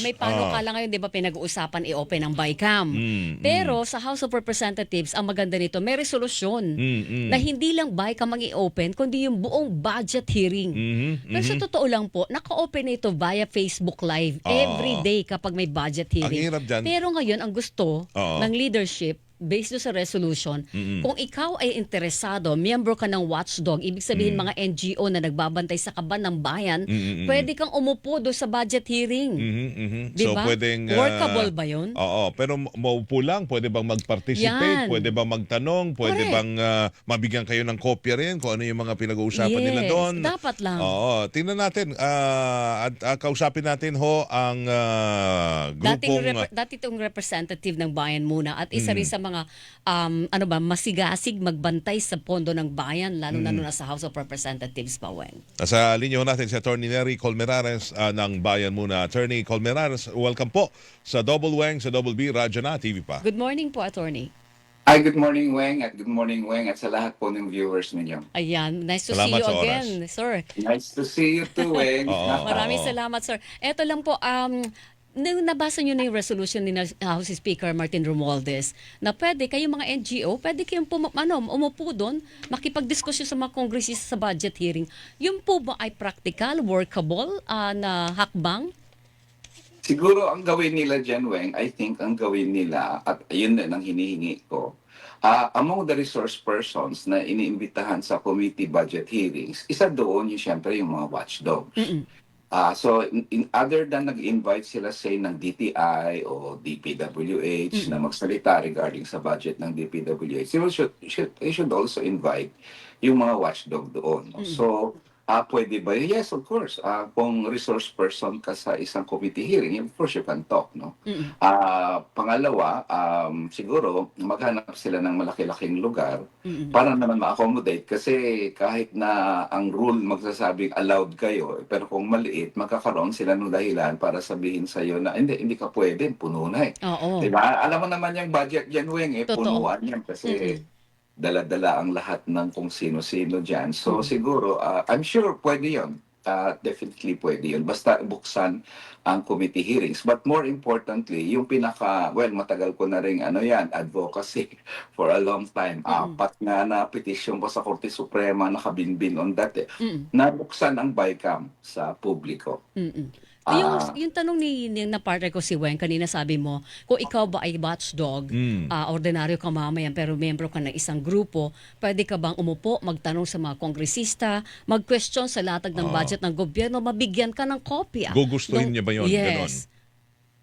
may panukala ngayon, di ba, pinag-uusapan i-open ang BICAM. Mm, Pero sa House of Representatives, ang maganda nito, may resolusyon Mm, mm. na hindi lang BICAM ang i-open, kundi yung buong budget hearing. Mhm, Pero sa totoo lang po, naka-open na ito via Facebook Live Oo. every day kapag may budget hearing. hirap dyan. Pero ngayon, ang gusto Oo. ng leadership, based sa resolution, Mm-mm. kung ikaw ay interesado, miyembro ka ng watchdog, ibig sabihin Mm. mga NGO na nagbabantay sa kaban ng bayan, Mm-mm. pwede kang umupo doon sa budget hearing. Mhm, mhm. Di So ba? pwedeng ah, Workable ba yun? Oo, pero ma- maupo lang, pwede bang mag-participate, Yan. pwede bang magtanong, pwede Correct. bang ah, mabigyan kayo ng kopya rin kung ano yung mga pinag-uusapan nila Yes, doon. dapat lang. Oo, tingnan natin ah, at ah, kausapin natin ho ang Dating grupong rep- dati itong representative ng bayan muna at isa Mm. rin sa mga um, ano ba masigasig magbantay sa pondo ng bayan lalo Mm. na sa House of Representatives pa wen. Nasa linya ho natin si Attorney Nery Colmerares ah, ng Bayan Muna. Attorney Colmerares, welcome po sa Double Wang, sa Double B, Radyo na, TV pa. Good morning po attorney. Hi, good morning, Weng, at good morning, Weng, at sa lahat po ng viewers ninyo. Ayan, nice to Salamat see you sa oras. again, sir. Nice to see you too, Weng. Oo. Maraming Oo. salamat, sir. Eto lang po, um, nung nabasa nyo na yung resolution ni House Speaker Martin Romualdez na pwede kayong mga NGO, pwede kayong pum- ano, umupo doon, makipagdiskusyon sa mga kongresista sa budget hearing. Yun po ba ay practical, workable ah, na hakbang? Siguro ang gawin nila dyan, Weng, I think ang gawin nila, at yun din ang hinihingi ko, ah, among the resource persons na iniimbitahan sa committee budget hearings, isa doon yung siyempre yung mga watchdogs. Mm-mm. Ah, so in, in- other than nag-invite sila say ng DTI o DPWH na magsalita regarding sa budget ng DPWH, they should, should, they should also invite yung mga watchdog doon. no? So, ah pwede ba? Yes, of course. Ah, kung resource person ka sa isang committee hearing, of course you can talk, no? Mm-mm. Ah, pangalawa, um, siguro maghanap sila ng malaki-laking lugar Mm-mm. para naman ma-accommodate kasi kahit na ang rule magsasabing allowed kayo, pero kung maliit, magkakaroon sila ng dahilan para sabihin sa iyo na hindi, hindi ka pwede, puno na eh. Oo. Diba? Alam mo naman yung budget dyan, Weng, eh, Totoo. punuan yan kasi Mm-mm. Dala-dala ang lahat ng kung sino-sino dyan. So Mm. siguro, ah, I'm sure pwede yun. Ah, definitely pwede yun. Basta buksan ang committee hearings. But more importantly, yung pinaka, well, matagal ko na rin, ano yan, advocacy for a long time. Mm. Apat nga na petition ko sa Korte Suprema, nakabinbin on that eh. Mm-mm. Nabuksan ang BICAM sa publiko. Mm-mm. Yung, Ah. yung tanong ni, ni na partner ko si Wen, kanina sabi mo, kung ikaw ba ay watchdog, Mm. ah, ordinaryo ka mamayan pero membro ka ng isang grupo, pwede ka bang umupo, magtanong sa mga kongresista, mag-question sa latag ng Ah. budget ng gobyerno, mabigyan ka ng kopya. Gugustuhin Nung- niya ba yun? Ganon. Yes.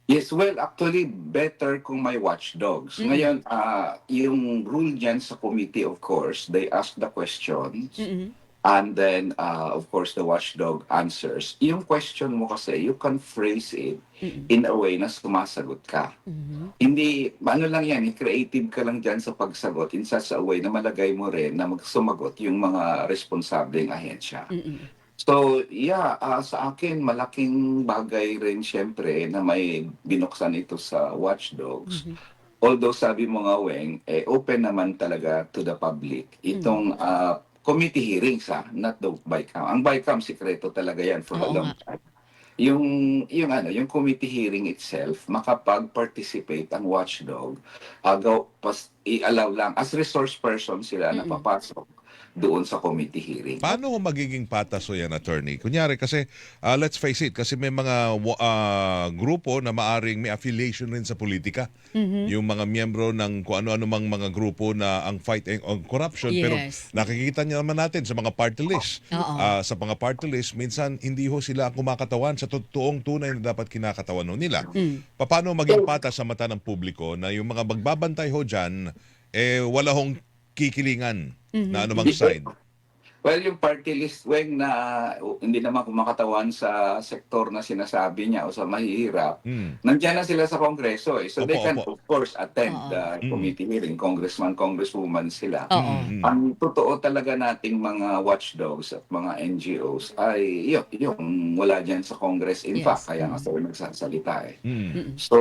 Yes, well, actually, better kung may watchdogs. Mm. Ngayon, ah, yung rule dyan sa committee, of course, they ask the questions. Mm-mm. And then, uh, of course, the watchdog answers. Yung question mo kasi, you can phrase it Mm-mm. in a way na sumasagot ka. Mhm. Hindi, ano lang yan, creative ka lang dyan sa pagsagot in such a way na malagay mo rin na magsumagot yung mga responsableng ahensya. Mm-mm. So, yeah, ah, sa akin, malaking bagay rin syempre na may binuksan ito sa watchdogs. Mhm. Although sabi mo nga, Weng, eh, open naman talaga to the public. Itong ah, committee hearings, ha, not the BICAM. Ang BICAM, sikreto talaga yan for a Oo long time. Yung, yung, ano, yung committee hearing itself, makapag-participate ang watchdog, agaw, pas, i-allow lang, as resource person sila na Mm-mm. papasok doon sa committee hearing. Paano magiging patas o yan, attorney? Kunyari, kasi, ah, let's face it, kasi may mga ah, grupo na maaring may affiliation rin sa politika. Mhm. Yung mga miyembro ng kung ano-ano mang mga grupo na ang fight on corruption. Pero Yes. nakikita niyo naman natin sa mga party list. Ah, sa mga party list, minsan hindi ho sila kumakatawan sa totoong tunay na dapat kinakatawan nila. Mm. Paano maging patas sa mata ng publiko na yung mga magbabantay ho dyan, eh wala hong kikilingan Mhm. na anumang side? Well, yung party list, Weng, na uh, hindi naman kumakatawan sa sektor na sinasabi niya o sa mahihirap, Hmm. nandiyan na sila sa Kongreso. Eh. So they Opo, can, opo. of course, attend the Mm. committee hearing. Congressman, congresswoman sila. Oo. Mm, mm. Ang totoo talaga nating mga watchdogs at mga NGOs ay yun, yung wala dyan sa Congress. In Yes. fact, kaya nga sila nagsasalita eh. Mm. Mm-mm. So,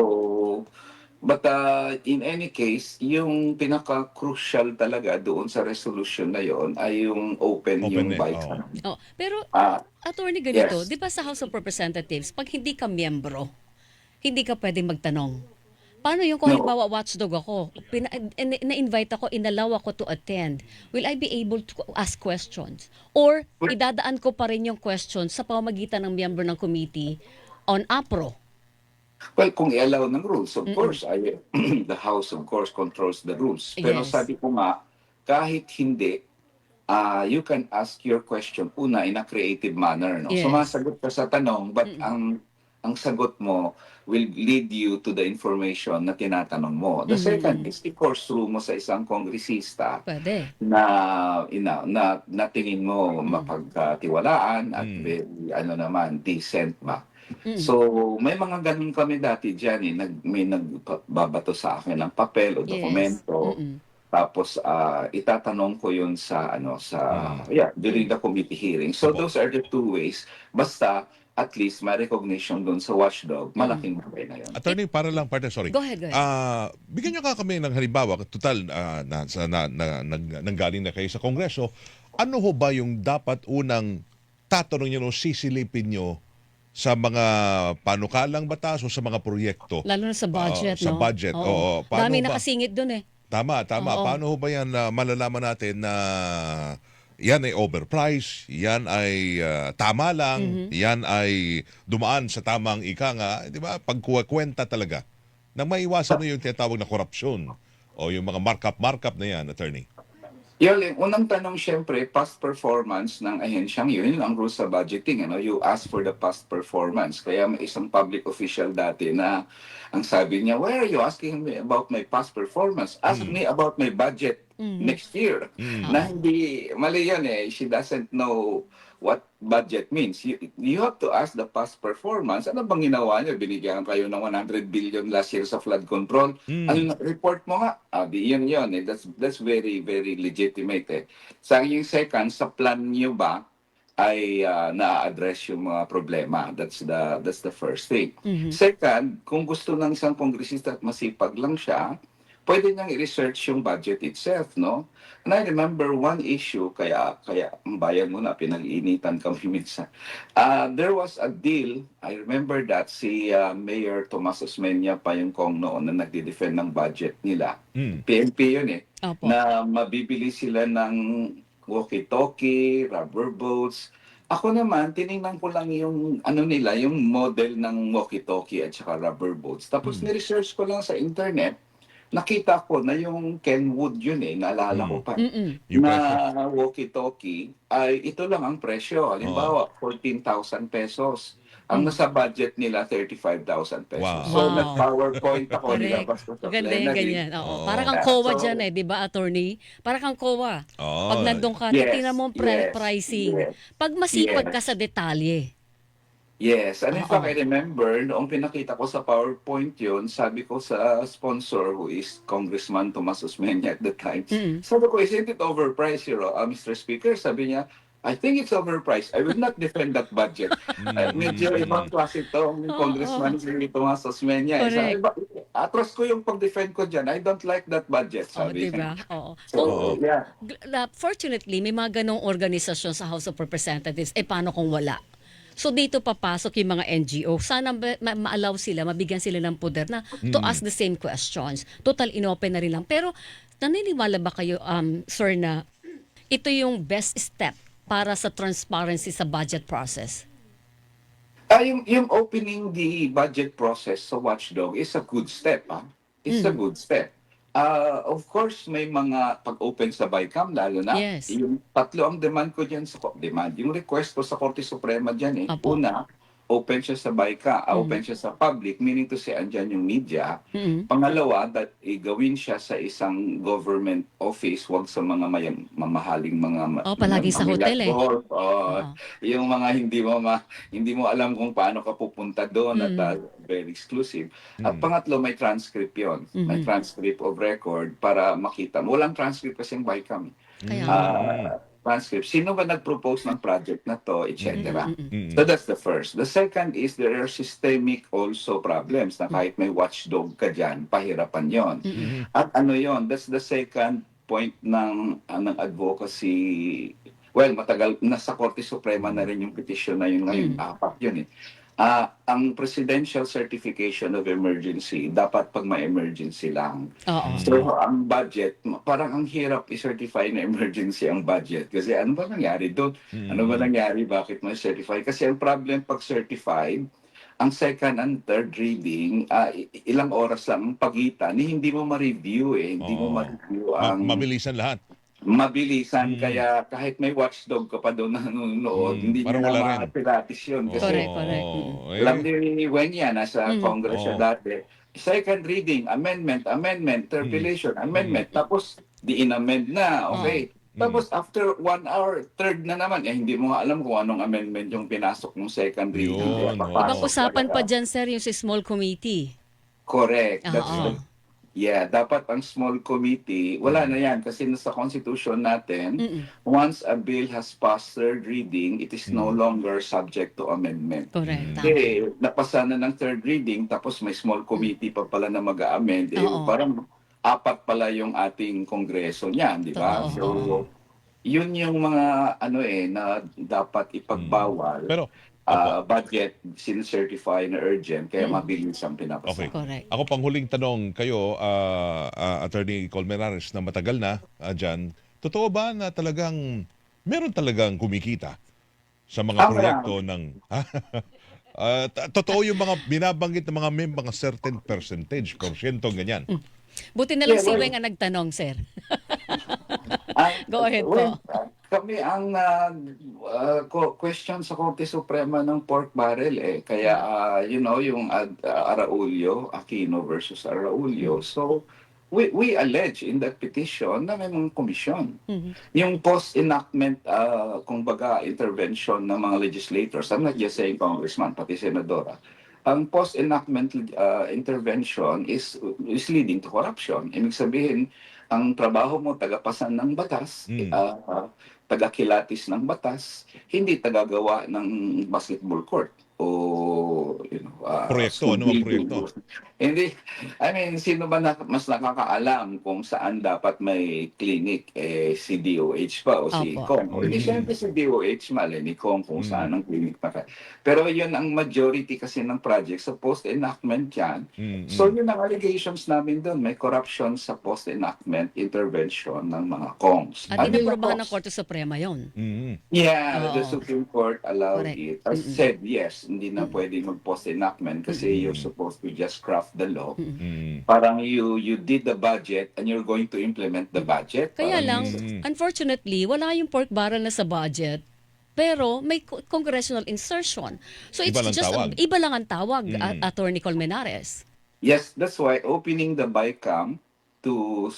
but uh, in any case, yung pinaka-crucial talaga doon sa resolution na yon ay yung open, Open yung eh, BICAM. Oh, pero Ah, attorney ganito, Yes. 'di ba sa House of Representatives, pag hindi ka miyembro, hindi ka pwedeng magtanong. Paano yung kung No. halimbawa watchdog ako, pina, in- na-invite ako, inallow ako to attend, will I be able to ask questions? Or idadaan ko pa rin yung questions sa pamamagitan ng member ng committee on APRO? Well, kung i-allow ng rules, of course, I, the House, of course, controls the rules. Pero Yes. sabi ko nga, kahit hindi, ah, you can ask your question una in a creative manner. No? Yes. Sumasagot ka sa tanong, but ang ang sagot mo will lead you to the information na tinatanong mo. The Mhm. second is i-course through mo sa isang kongresista Pwede. na ina na, na tingin mo mapagkatiwalaan at Mm. very, ano naman decent ba. Mm. So, may mga ganun kami dati diyan eh. Nag, may nagbabato sa akin ng papel o Yes. dokumento. Mm-mm. Tapos, ah, itatanong ko yun sa, ano, sa, Mm. yeah, during the committee hearing. So, Opo. those are the two ways. Basta, at least, may recognition dun sa watchdog. Malaking bagay na yun. Attorney, para lang, partner, sorry. Go ahead, go ahead. Ah, bigyan niyo ka kami ng halimbawa, total ah, na, sa, na, na, nang- nanggaling na kayo sa Kongreso. Ano ho ba yung dapat unang tatanong niyo o sisilipin niyo sa mga panukalang batas o sa mga proyekto? Lalo na sa budget, Oo, sa no? budget, oo. Paano Dami ba? nakasingit dun eh. Tama, tama. Oo. Paano ba yan na malalaman natin na yan ay overpriced, yan ay ah, tama lang, Mhm. yan ay dumaan sa tamang ika nga, di ba? Pagkukwenta talaga. Nang maiwasan na yung tinatawag na korupsyon o yung mga markup-markup na yan, attorney. Yun, unang tanong syempre, past performance ng ahensyang yun, yun ang rules sa budgeting. Ano? You ask for the past performance. Kaya may isang public official dati na ang sabi niya, why are you asking me about my past performance? Ask me about my budget Mhm. next year. Mm. Na hindi, mali yan eh. She doesn't know what budget means. You, you have to ask the past performance. Ano bang ginawa niyo? Binigyan kayo ng 100 billion last year sa flood control. Mm. Ano na- report mo nga? Ah, di yun yun eh. That's, that's very, very legitimate eh. Sa yung second, sa plan niyo ba ay ah, na-address yung mga problema? That's the that's the first thing. Mhm. Second, kung gusto ng isang kongresista at masipag lang siya, pwede niyang i-research yung budget itself, no? And I remember one issue, kaya, kaya ang bayan mo na, pinag-iinitan kami minsan. Uh, there was a deal, I remember that, si uh, Mayor Tomas Osmeña pa yung kong noon na nagde-defend ng budget nila. Mm. PNP yun eh Opo. na mabibili sila ng walkie-talkie, rubber boats. Ako naman, tiningnan ko lang yung ano nila, yung model ng walkie-talkie at saka rubber boats. Tapos Hmm. ni-research ko lang sa internet, nakita ko na yung Kenwood yun eh, naalala ko pa. Mm-mm. Yung na walkie-talkie ay ito lang ang presyo. Halimbawa, 14,000 pesos. Ang nasa budget nila, 35,000 pesos. Wow. So, Wow. nag-PowerPoint ako, Correct. nilabas ko sa Ganda yung plenary. ganyan. Oo. Oo. Para kang COA So- dyan eh, di ba, attorney? Para kang COA. Oh. Pag nandun ka, Yes, titingnan mo ang pre- yes, pricing. yes. Pag masipag Yes. ka sa detalye. Yes, and in Oo. fact, I remember, noong pinakita ko sa PowerPoint yun, sabi ko sa sponsor who is Congressman Tomas Osmeña at the time, Mm. sabi ko, isn't it overpriced, you know, uh, Mr. Speaker? Sabi niya, I think it's overpriced. I will not defend that budget. Uh, medyo ibang klase ito, ang Oo, Congressman si Tomas Osmeña. Eh, Sabi, ba, atras ko yung pag-defend ko dyan. I don't like that budget, Oh, sabi di niya. ba? Oo. So, Oo. yeah. G- la- Fortunately, may mga ganong organisasyon sa House of Representatives. Eh, paano kung wala? So dito papasok yung mga NGO. Sana ma- ma- ma-allow sila, mabigyan sila ng poder na to Mm. ask the same questions. Total inopen na rin lang. Pero naniniwala ba kayo, um, sir, na ito yung best step para sa transparency sa budget process? Ah, yung, yung opening the budget process sa Watchdog is a good step. Ah. It's a Mm. good step. Ah, of course, may mga pag-open sa BICAM, lalo na. Yes. Yung tatlo ang demand ko dyan sa demand. Yung request ko sa Korte Suprema dyan eh. Apo. Una, open siya sa ah, Mm. open siya sa public, meaning to say, andyan yung media. Mm-mm. Pangalawa, that igawin siya sa isang government office, wag sa mga mayam, mamahaling mga Oh, palagi sa hotel eh. Golf, oh, Oo. yung mga hindi mo ma, hindi mo alam kung paano ka pupunta doon at Mm. uh, very exclusive. At Mm. pangatlo, may transcript 'yon. May Mhm. transcript of record para makita. mo. Walang transcript kasi BICAM. Kaya, Ah, transcript. Sino ba nag-propose ng project na to, etc. Mm-mm. Mm. So that's the first. The second is there are systemic also problems na kahit may watchdog ka dyan, pahirapan yon. Mm-mm. At ano yon? That's the second point ng, uh, ng advocacy. Well, matagal, nasa Korte Suprema na rin yung petition na yun ngayon. Mm. Apat yun eh. Ah, ang presidential certification of emergency dapat pag may emergency lang. Oo. So ang budget, parang ang hirap i-certify na emergency ang budget kasi ano ba nangyari doon? Ano ba nangyari? Bakit mo certify? Kasi ang problem pag certified, ang second and third reading, i- ilang oras lang ang pagitan, eh, hindi mo ma-review eh. Hindi mo Oo. ma-review Ma- ang mabilisan lahat. Mabilisan. Mm. Kaya kahit may watchdog ka pa doon na nanonood, Mm, hindi parang niya wala na rin. ma-pilates yun. Kasi Correct, correct. Oo, eh, alam ni Wenya, nasa Mm. Congress siya Oo. dati. Second reading, amendment, amendment, interpellation, amendment. Tapos, di in-amend na, okay. Tapos, after one hour, third na naman, eh, hindi mo nga alam kung anong amendment yung pinasok ng second reading. Yun, Ibang usapan pa dyan, sir, yung si small committee. Correct. That's Oo. the- yeah, dapat ang small committee, wala na yan kasi nasa constitution natin, Mm-mm. once a bill has passed third reading, it is no Mm. longer subject to amendment. Correct. Tama. Kasi napasa na ng third reading tapos may small committee pa pala na mag-amend. Eh, Oo. parang apat pala yung ating kongreso niyan, di ba? Oo. So, yun yung mga ano eh na dapat ipagbawal. Pero, Ah, budget sin-certify na urgent kaya Mm. mabilis ang pinapasa. Okay. Correct. Ako pang huling tanong kayo, ah, ah, Attorney Colmenares, na matagal na ah, dyan, totoo ba na talagang, meron talagang kumikita sa mga Ah, proyekto ng... Ah, t- totoo yung mga binabanggit ng mga may mga certain percentage, porsyento, ganyan. Buti na lang Yeah, si well- Weng ang nagtanong, sir. Go ahead well, po. ah, Kami ang ah, ko- question sa Korte Suprema ng pork barrel eh. Kaya, ah, you know, yung ad- ah, Araulio, Aquino versus Araulio. So, we, we allege in that petition na may mga komisyon. Mhm. Yung post-enactment, uh, kumbaga, intervention ng mga legislators, I'm not just saying congressman, pati senadora, ang post-enactment uh, intervention is, is leading to corruption. Ibig sabihin, ang trabaho mo, tagapasan ng batas, Mm. uh, uh, tagakilatis ng batas, hindi tagagawa ng basketball court o you know, uh, Proyekto, ano ang proyekto? Hindi. I mean, sino ba na, mas nakakaalam kung saan dapat may clinic? Eh, si DOH pa o si Opo. Kong? Hindi Mm. siyempre si DOH, mali ni Kong kung Mm. saan ang clinic pa. Pero yun ang majority kasi ng project sa post-enactment yan. Mm, mm. So yun ang allegations namin doon. May corruption sa post-enactment intervention ng mga Kongs. At Ano yung inaprubahan ng? Korte Suprema yon. Mm, Yeah, the Oo. Supreme Court allowed Correct. it. As Mm-mm. said, yes, hindi na pwedeng mag-post-enactment kasi Mm-mm. you're supposed to just craft the law. mm. Parang you you did the budget and you're going to implement the budget. Kaya Parang- lang, Mm. unfortunately, wala yung pork barrel na sa budget. Pero may co- congressional insertion. So it's Iba just tawag. iba lang ang tawag, Mm. A- Attorney Colmenares. Yes, that's why opening the BICAM to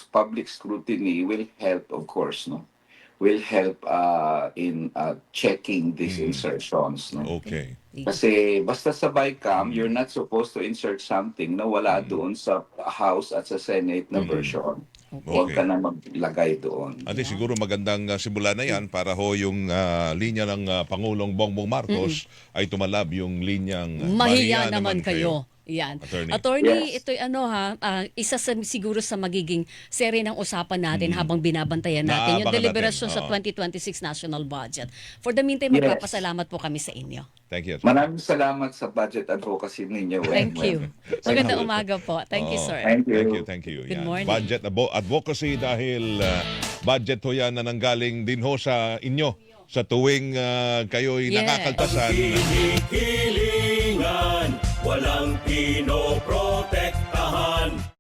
public scrutiny will help, of course, no? Will help uh, in uh, checking these Mm. insertions, no? Okay. Kasi basta sa BICAM, you're not supposed to insert something na wala Mm. doon sa House at sa Senate na Mm. version. Huwag Okay. ka na maglagay doon. Ate, siguro magandang uh, simula na yan para ho yung uh, linya ng uh, Pangulong Bongbong Marcos ay tumalab yung linyang uh, Mahiya naman kayo. Yan. Attorney. Attorney, Yes. ito'y ano ha, ah, isa sa, siguro sa magiging seri ng usapan natin habang binabantayan natin yung Naabangan deliberasyon natin, sa oo. 2026 national budget. For the meantime, Yes. magpapasalamat po kami sa inyo. Thank you. Maraming salamat sa budget advocacy ninyo. Thank you. You. umaga po. Thank you, Oo. sir. Thank you. Thank you, thank you. Good Yan. morning. Budget advocacy dahil uh, budget ho yan na nanggaling din ho sa inyo sa tuwing uh, kayo'y Yes. nakakaltasan. Kinikilingan, walang pinoprotekta.